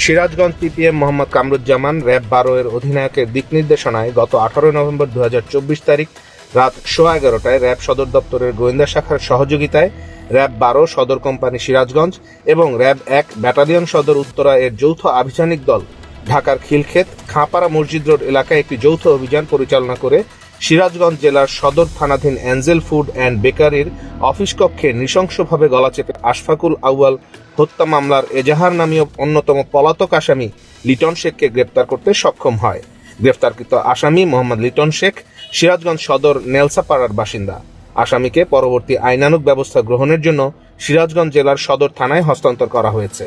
Sirajganj PPM Mohammad Kamruzzaman RAB বারো এর অধিনায়কের দিক নির্দেশনায় গত আঠারোই নভেম্বর দু হাজার চব্বিশ তারিখ রাত সোয়া এগারোটায় র্যাব সদর দপ্তরের গোয়েন্দা শাখার সহযোগিতায় র্যাব বারো সদর কোম্পানি সিরাজগঞ্জ এবং র্যাব এক ব্যাটালিয়ন সদর উত্তরা এর যৌথ আভিযানিক দল ঢাকার খিলক্ষেত, খাঁপাড়া মসজিদ রোড এলাকায় একটি যৌথ অভিযান পরিচালনা করে সিরাজগঞ্জ জেলার সদর থানাধীন অ্যাঞ্জেল ফুড অ্যান্ড বেকারির অফিস কক্ষে নৃশংসভাবে গলা চেপে আশফাকুল আউয়াল হত্যা মামলার এজাহার নামীয় অন্যতম পলাতক আসামি লিটন শেখকে গ্রেপ্তার করতে সক্ষম হয়। গ্রেফতারকৃত আসামি মোহাম্মদ লিটন শেখ, সিরাজগঞ্জ সদর নেলসাপাড়ার বাসিন্দা। আসামিকে পরবর্তী আইনানুক ব্যবস্থা গ্রহণের জন্য সিরাজগঞ্জ জেলার সদর থানায় হস্তান্তর করা হয়েছে।